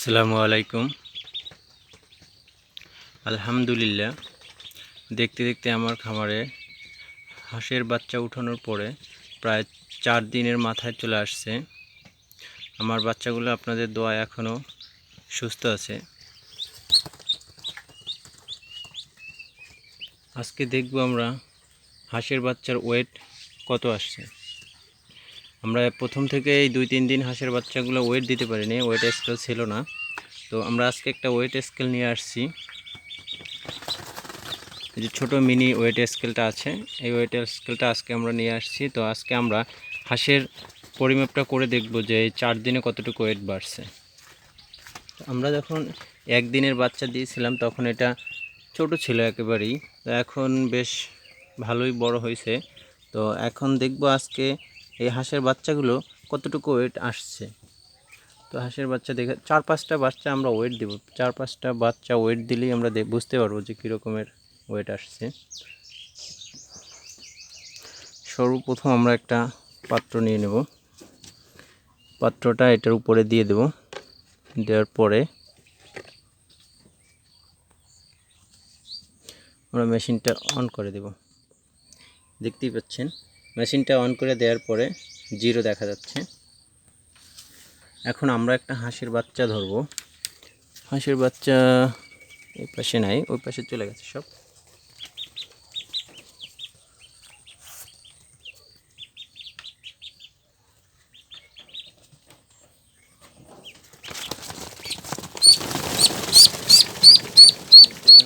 আসসালামু আলাইকুম। আলহামদুলিল্লাহ, দেখতে দেখতে আমার খামারে হাঁসের বাচ্চা উঠানোর পরে প্রায় চার দিনের মাথায় চলে আসছে। আমার বাচ্চাগুলো আপনাদের দোয়া এখনও সুস্থ আছে। আজকে দেখব আমরা হাঁসের বাচ্চার ওয়েট কত আসছে। আমরা প্রথম থেকে এই দুই, তিন দিন হাঁসের বাচ্চাগুলো ওয়েট দিতে পারিনি ওয়েট স্কেল ছিল না। তো আমরা আজকে একটা ওয়েট স্কেল নিয়ে আসছি। যে ছোটো মিনি ওয়েট স্কেলটা আছে, এই ওয়েট স্কেলটা আজকে আমরা নিয়ে আসছি। তো আজকে আমরা হাঁসের পরিমাপটা করে দেখব যে এই চার দিনে কতটুকু ওয়েট বাড়ছে। আমরা যখন একদিনের বাচ্চা দিয়েছিলাম, তখন এটা ছোট ছিল একেবারেই। তো এখন বেশ ভালোই বড় হয়েছে। তো এখন দেখব আজকে এই হাঁসের বাচ্চাগুলো কতটুকু ওয়েট আসছে? তো হাঁসের বাচ্চা দেখে, চার পাঁচটা বাচ্চা আমরা ওয়েট দেব। চার পাঁচটা বাচ্চা ওয়েট দিলেই আমরা বুঝতে পারব যে কীরকমের ওয়েট আসছে। সর্বপ্রথম আমরা একটা পাত্র নিয়ে নেব। পাত্রটা এটার উপরে দিয়ে দেব। দেওয়ার পরে আমরা মেশিনটা অন করে দেব। দেখতেই পাচ্ছেন? মেশিনটা অন করে দেওয়ার পরে জিরো দেখা যাচ্ছে। এখন আমরা একটা হাঁসের বাচ্চা ধরবো। হাঁসের বাচ্চা এই পাশে নাই, ওই পাশে চলে গেছে সব।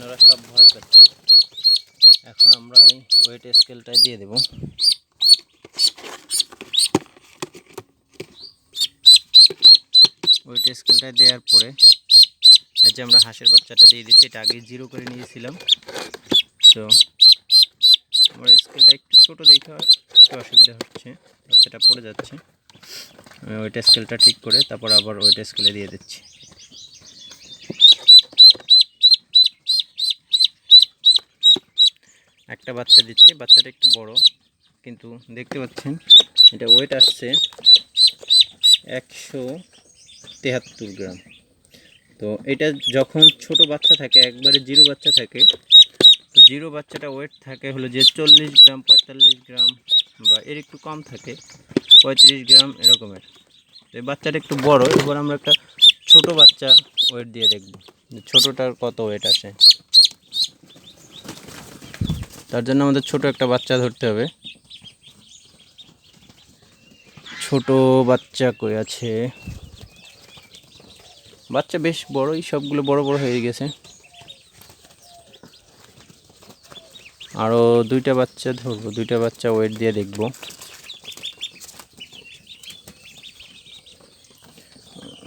ওরা সব ভয় পাচ্ছে এখন আমরা এই ওয়েট স্কেলটাই দিয়ে দেবো। ওয়েট স্কেলটা দেওয়ার পরে যে আমরা হাঁসের বাচ্চাটা দিয়ে দিচ্ছি এটা আগে জিরো করে নিয়েছিলাম। তো আমার স্কেলটা একটু ছোট দেখে একটু অসুবিধা হচ্ছে, বাচ্চাটা পড়ে যাচ্ছে। আমি ওয়েট স্কেলটা ঠিক করে তারপর আবার ওয়েট স্কেলে দিয়ে দিচ্ছি। একটা বাচ্চা দিচ্ছি, বাচ্চাটা একটু বড়, কিন্তু দেখতে পাচ্ছেন, এটা ওয়েট আসছে একশো তেহাত্তর গ্রাম। তো এটা যখন ছোট বাচ্চা থাকে, একবারে জিরো বাচ্চা থাকে, তো জিরো বাচ্চাটা ওয়েট থাকে হলো যে চল্লিশ গ্রাম, পঁয়তাল্লিশ গ্রাম বা এর একটু কম থাকে, পঁয়ত্রিশ গ্রাম এরকমের। তো এই বাচ্চাটা একটু বড়, এবার আমরা একটা ছোট বাচ্চা ওয়েট দিয়ে দেখব ছোটোটার কত ওয়েট আসে। তার জন্য আমাদের ছোট একটা বাচ্চা ধরতে হবে। ছোট বাচ্চা কই আছে? বাচ্চা বেশ বড়ই, সবগুলো বড় বড় হয়ে গেছে। আরও দুইটা বাচ্চা ধরবো, দুইটা বাচ্চা ওয়েট দিয়ে দেখব।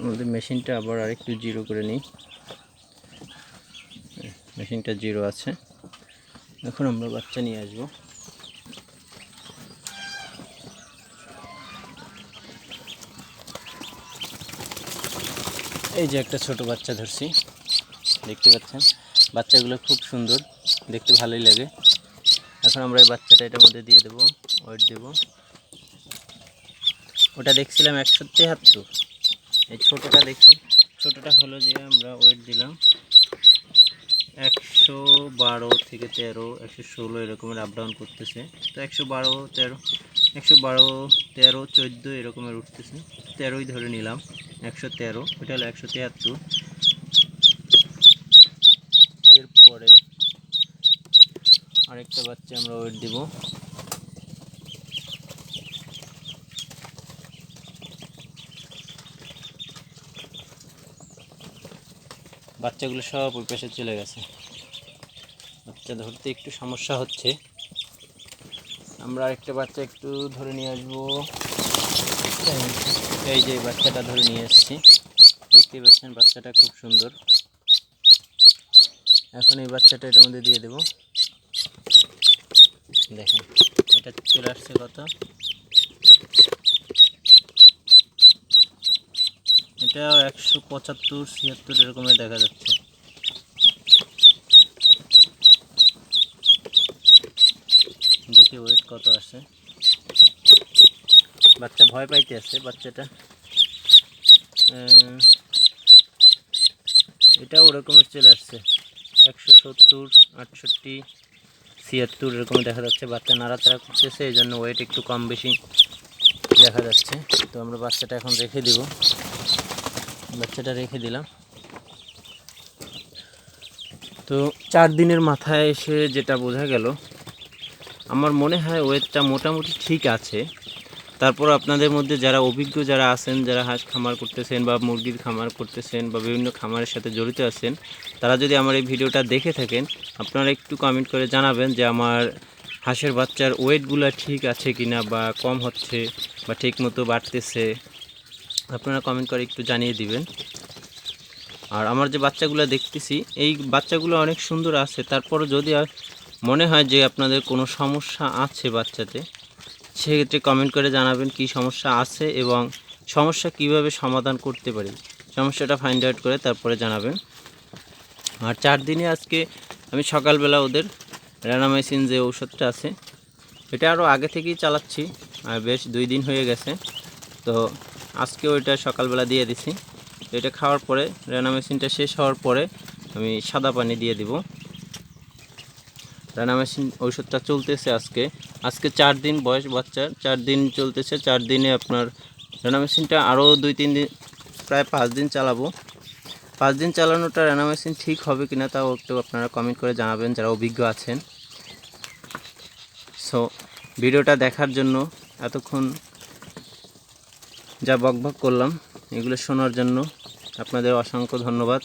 আমাদের মেশিনটা আবার আরেকটু জিরো করে নিই। মেশিনটা জিরো আছে। এখন আমরা বাচ্চা নিয়ে আসব। এই যে একটা ছোট বাচ্চা ধরছি, দেখতে পাচ্ছেন? বাচ্চাগুলো খুব সুন্দর, দেখতে ভালোই লাগে। এখন আমরা এই বাচ্চাটা এটার মধ্যে দিয়ে দেবো, ওয়েট দেব। ওটা দেখছিলাম একশো তেহাত্তর। এই ছোটোটা দেখি, ছোটোটা হলো যে আমরা ওয়েট দিলাম একশো বারো থেকে তেরো, একশো ষোলো এরকমের আপ ডাউন করতেছে। তো একশো বারো, তেরো, একশো বারো, তেরো, চোদ্দ এরকমের উঠতেছে। তেরোই ধরে নিলাম। একশো তেরো ওটা হলো একশো তিয়াত্তর। এরপরে আরেকটা বাচ্চা আমরা ওয়েট দিব। বাচ্চাগুলো সব ওই পাশে চলে গেছে। বাচ্চা ধরতে একটু সমস্যা হচ্ছে। আমরা আরেকটা বাচ্চা একটু ধরে নিয়ে আসব। এই যে বাচ্চাটা ধরে নিয়ে এসেছি। দেখতেই পাচ্ছেন বাচ্চাটা খুব সুন্দর। এখন এই বাচ্চাটা এটার মধ্যে দিয়ে দেব। দেখেন, এটা চলে আসছে কত? এটা একশো পঁচাত্তর, ছিয়াত্তর এরকমের দেখা যাচ্ছে। দেখি ওয়েট কত আসে বাচ্চা ভয় পাইতে আছে বাচ্চাটা এটা ওরকমের চলে আসছে। একশো সত্তর, আটষট্টি, ছিয়াত্তর এরকম দেখা যাচ্ছে, বাচ্চা নাড়াচাড়া করতেছে এই জন্য ওয়েট একটু কম বেশি দেখা যাচ্ছে। তো আমরা বাচ্চাটা এখন রেখে দিব। বাচ্চাটা রেখে দিলাম। তো চার দিনের মাথায় এসে যেটা বোঝা গেল, আমার মনে হয় ওয়েটটা মোটামুটি ঠিক আছে। তারপর আপনাদের মধ্যে যারা অভিজ্ঞ যারা আছেন, যারা হাঁস খামার করতেছেন বা মুরগির খামার করতেছেন বা বিভিন্ন খামারের সাথে জড়িত আছেন, তারা যদি আমার এই ভিডিওটা দেখে থাকেন, আপনারা একটু কমেন্ট করে জানাবেন যে আমার হাঁসের বাচ্চার ওয়েটগুলো ঠিক আছে কিনা বা কম হচ্ছে বা ঠিক মতো বাড়তেছে। আপনারা কমেন্ট করে একটু জানিয়ে দিবেন। আর আমার যে বাচ্চাগুলো দেখতেছি, এই বাচ্চাগুলো অনেক সুন্দর আছে। তারপরও যদি মনে হয় যে আপনাদের কোনো সমস্যা আছে বাচ্চাতে সেক্ষেত্রে কমেন্ট করে জানাবেন কি সমস্যা আছে এবং সমস্যা কীভাবে সমাধান করতে পারি। সমস্যাটা ফাইন্ড আউট করে তারপরে জানাবেন। আর চার দিনে আজকে আমি সকালবেলা ওদের র্যানামাইসিন যে ঔষধটা আছে, এটা আরও আগে থেকেই চালাচ্ছি, আর বেশ দুই দিন হয়ে গেছে। তো আজকেও এটা সকালবেলা দিয়ে দিছি। এটা খাওয়ার পরে র্যানামেশিনটা শেষ হওয়ার পরে আমি সাদা পানি দিয়ে দিব। র্যানামেশিন ঔষধটা চলতেছে আজকে। আজকে চার দিন বয়স বাচ্চার চার দিন চলতেছে, চার দিনে আপনার র্যানামেশিনটা আরও দুই, তিন দিন, প্রায় পাঁচ দিন চালাবো। পাঁচ দিন চালানোটা র্যানামেশিন ঠিক হবে কিনা তাও একটু আপনারা কমেন্ট করে জানাবেন, যারা অভিজ্ঞ আছেন। সো ভিডিওটা দেখার জন্য এতক্ষণ যা বকবক করলাম, এগুলো শোনার জন্য আপনাদের অসংখ্য ধন্যবাদ।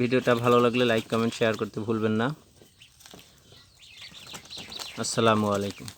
ভিডিওটা ভালো লাগলে লাইক কমেন্ট শেয়ার করতে ভুলবেন না। আসসালামু আলাইকুম।